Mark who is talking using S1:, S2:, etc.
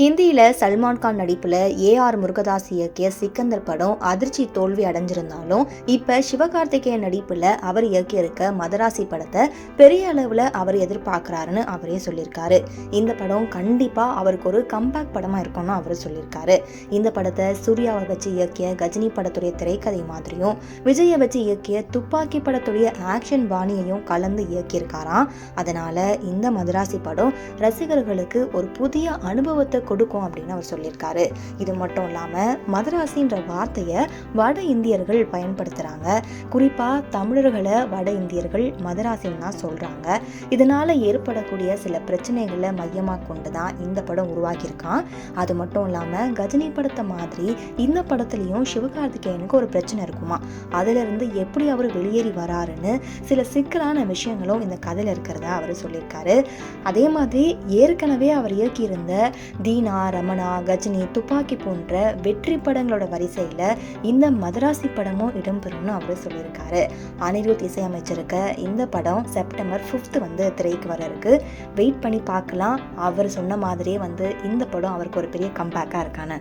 S1: ஹிந்தியில் சல்மான் கான் நடிப்பில் ஏஆர் முருகதாஸ் இயக்கிய சிக்கந்தர் படம் அதிர்ச்சி தோல்வி அடைஞ்சிருந்தாலும் இப்போ சிவகார்த்திகேயன் நடிப்பில் அவர் இயக்கியிருக்க மதராசி படத்தை பெரிய அளவில் அவர் எதிர்பார்க்குறாருன்னு அவரே சொல்லியிருக்காரு. இந்த படம் கண்டிப்பாக அவருக்கு ஒரு கம்பேக் படமாக இருக்கும்னு அவர் சொல்லியிருக்காரு. இந்த படத்தை சூர்யாவை வச்சு இயக்கிய கஜினி படத்துடைய திரைக்கதை மாதிரியும் விஜயை வச்சு இயக்கிய துப்பாக்கி படத்துடைய ஆக்ஷன் பாணியையும் கலந்து இயக்கியிருக்காராம். அதனால் இந்த மதராசி படம் ரசிகர்களுக்கு ஒரு புதிய அனுபவத்தை கொடுக்கும் அப்படின்னு அவர் சொல்லியிருக்காரு. இது மட்டும் இல்லாமல் மதராசின்ற வார்த்தையை வட இந்தியர்கள் பயன்படுத்துகிறாங்க குறிப்பாக தமிழர்களை வட இந்தியர்கள் மதராசின்னு தான் சொல்கிறாங்க இதனால் ஏற்படக்கூடிய சில பிரச்சனைகளை மையமாக கொண்டு தான் இந்த படம் உருவாக்கியிருக்கான். அது மட்டும் இல்லாமல் கஜினி படத்தை மாதிரி இந்த படத்துலேயும் சிவகார்த்திகேயனுக்கு ஒரு பிரச்சனை இருக்குமா? அதிலிருந்து எப்படி அவர் வெளியேறி வராருன்னு சில சிக்கலான விஷயங்களும் இந்த கதையில் இருக்கிறதா அவர் சொல்லியிருக்காரு. அதே மாதிரி ஏற்கனவே அவர் இயக்கியிருந்த தீனா ரமணா கஜினி துப்பாக்கி போன்ற வெற்றி படங்களோட வரிசையில் இந்த மதராசி படமும் இடம்பெறும்னு அவர் சொல்லியிருக்காரு. அனிருத் இசையமைச்சிருக்க இந்த படம் செப்டம்பர் ஃபிஃப்த் வந்து திரைக்கு வர இருக்கு வெயிட் பண்ணி பார்க்கலாம். அவர் சொன்ன மாதிரியே வந்து இந்த படம் அவருக்கு ஒரு பெரிய கம்பேக்காக இருக்கான